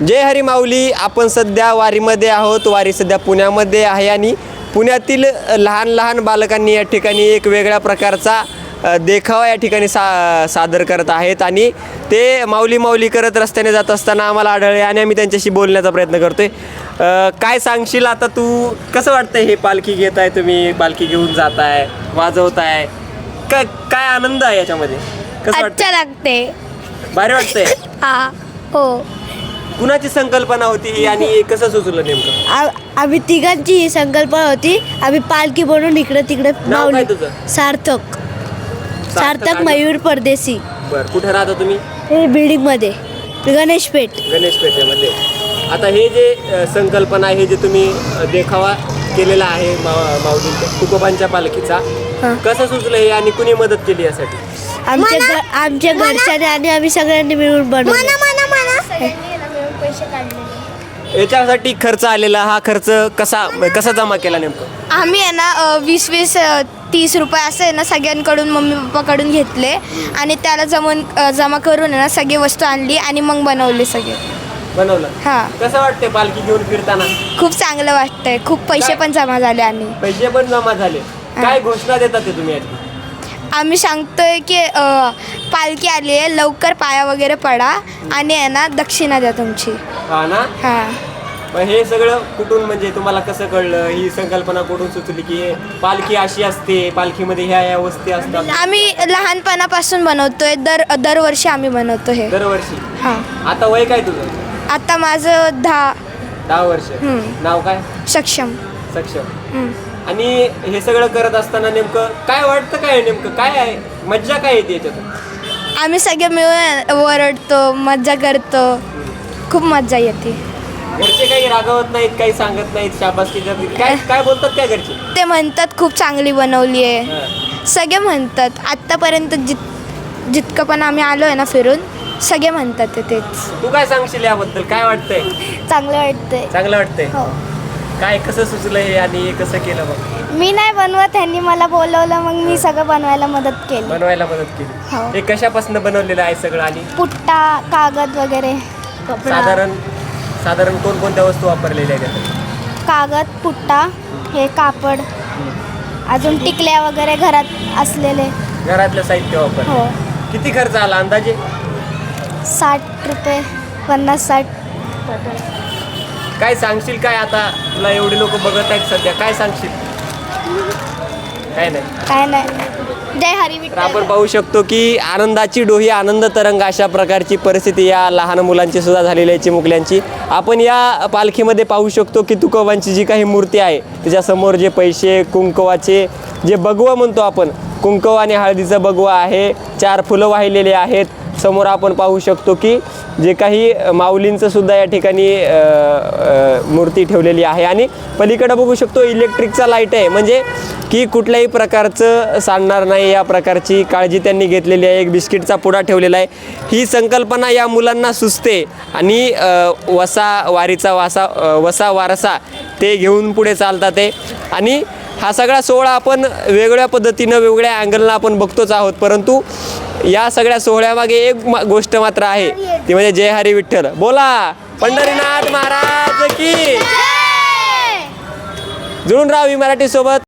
जय हरी माऊली आपण सध्या वारीमध्ये आहोत वारी सध्या पुण्यामध्ये आहे आणि पुण्यातील लहान लहान बालकांनी या ठिकाणी एक वेगळ्या प्रकारचा देखावा या ठिकाणी सा सादर करत आहेत आणि ते माऊली माऊली करत रस्त्याने जात असताना आम्हाला आढळले आणि आम्ही त्यांच्याशी बोलण्याचा प्रयत्न करतोय. काय सांगशील आता तू? कसं वाटतंय हे पालखी घेताय तुम्ही? पालखी घेऊन जाताय वाजवताय. काय काय आनंद आहे याच्यामध्ये? कसं वाटतं लागते भारी वाटतंय? हा हो. कुणाची संकल्पना होती ही आणि कसं सुचलं नेमकं? आ- आम्ही तिघांची ही संकल्पना होती. आम्ही पालखी बनवून इकडे तिकडे नाव काय तुझं? सार्थक. सार्थक आणि- मयूर परदेसी बर कुठे राहता तुम्ही? हे बिल्डिंगमध्ये गणेश पेठ गणेश पेठेमध्ये आता हे जे अ, संकल्पना हे जे तुम्ही अ, देखावा केलेला आहे मा माऊलींच्या तुकोबांच्या पालखीचा हां. कसं सुचलं हे आणि कुणी मदत केली यासाठी? आमच्या घ- आमच्या घरच्याने आणि आम्ही सगळ्यांनी मिळून बनवलं. याच्यासाठी खर्च आलेला हा खर्च कसा कसा जमा केला नेमकं? आम्ही आहे ना अ, वीस वीस अ, तीस रुपये असं आहे ना सगळ्यांकडून मम्मी पप्पाकडून घेतले. आणि त्याला जमून अ, जमा करून आहे ना सगळी वस्तू आणली आणि मग बनवले सगळे. बनवलं? हां. कसं वाटते पालखी घेऊन फिरताना? खूप चांगलं वाटतंय. खूप पैसे? पण जमा झाले आणि पैसे पण जमा झाले. काय घोषणा देतात ते तुम्ही याची? आम्ही सांगतोय की अ, पालखी आली आहे लवकर पाया वगैरे पडा आणि आहे ना दक्षिणा द्या तुमची. हा ना? हां. मग हे सगळं कुठून म्हणजे तुम्हाला कसं कळलं? ही संकल्पना कुठून सुचली की पालखी अशी असते पालखीमध्ये ह्या ह्या वस्ती असतात? आम्ही लहानपणापासून बनवतोय दर दरवर्षी आम्ही बनवतो हे. दरवर्षी? हां. आता वय काय तुझं? आता माझं दहा. दहा वर्ष. हम्म. नाव काय? सक्षम. सक्षम. हम्म. आणि हे सगळं करत असताना नेमकं काय वाटतं काय नेमकं? काय आहे? मज्जा काय येते याच्यातून आम्ही सगळे मिळून वरडतो मज्जा करतो. खूप मज्जा येते. घरचे काही रागवत नाहीत काही सांगत नाहीत शाबासकी नाहीत. काय काय बोलतात काय घरचे? ते म्हणतात खूप चांगली बनवली आहे. हा. सगळे म्हणतात आत्तापर्यंत जित जितकं पण आम्ही आलो आहे ना फिरून सगळे म्हणतात ते तेच. तू काय सांगशील याबद्दल? काय वाटतंय? चांगलं वाटतंय. चांगलं वाटतंय? हो. काय कसं सुचलं हे आणि हे कसं केलं मग? मी नाही बनवत त्यांनी मला बोलवलं मग मी सगळं बनवायला मदत केली. बनवायला मदत केली. हो. हे कशापासून बनवलेलं आहे सगळं आणि? पुट्टा कागद वगैरे. साधारण साधारण कोणकोणत्या वस्तू वापरलेल्या आहेत? कागद पुट्टा हे कापड. अजून टिकल्या वगैरे घरात असलेले. घरातलं साहित्य वापर. हो. किती खर्च आला अंदाजे? साठ रुपये पन्नास साठ. काय सांगशील काय आता? तुला एवढे लोक बघत आहेत सध्या. काय सांगशील? काय नाही. काय नाही. जय हरी तर विठ्ठल आपण पाहू शकतो की आनंदाची डोही आनंद तरंग अशा प्रकारची परिस्थिती या लहान मुलांची सुद्धा झालेली आहे चिमुकल्यांची. आपण या पालखीमध्ये पाहू शकतो की तुकोबांची जी काही मूर्ती आहे त्याच्यासमोर जे पैसे कुंकवाचे जे बगवा म्हणतो आपण कुंकव आणि हळदीचं बगवा आहे चार फुलं वाहिलेले आहेत. समोर आपण पाहू शकतो की जे काही माऊलींचं सुद्धा या ठिकाणी मूर्ती ठेवलेली आहे. आणि पलीकडं बघू शकतो इलेक्ट्रिकचा लाइट आहे. म्हणजे की कुठल्याही प्रकारचं सांडणार नाही या प्रकारची काळजी त्यांनी घेतलेली आहे. एक बिस्किटचा पुडा ठेवलेला आहे. ही संकल्पना या मुलांना सुचते. आणि वसा वारीचा वासा वसा वारसा ते घेऊन पुढे चालतात आहे आणि हा सगळा सोहळा आपण वेगळ्या पद्धतीनं वेगळ्या अँगलनं आपण बघतोच आहोत. परंतु या सगळ्या सोहळ्यामागे एक मा- गोष्ट मात्र आहे. ती म्हणजे जय हरी विठ्ठल. बोला पंढरीनाथ महाराज की. जुळून राहावी मराठी सोबत.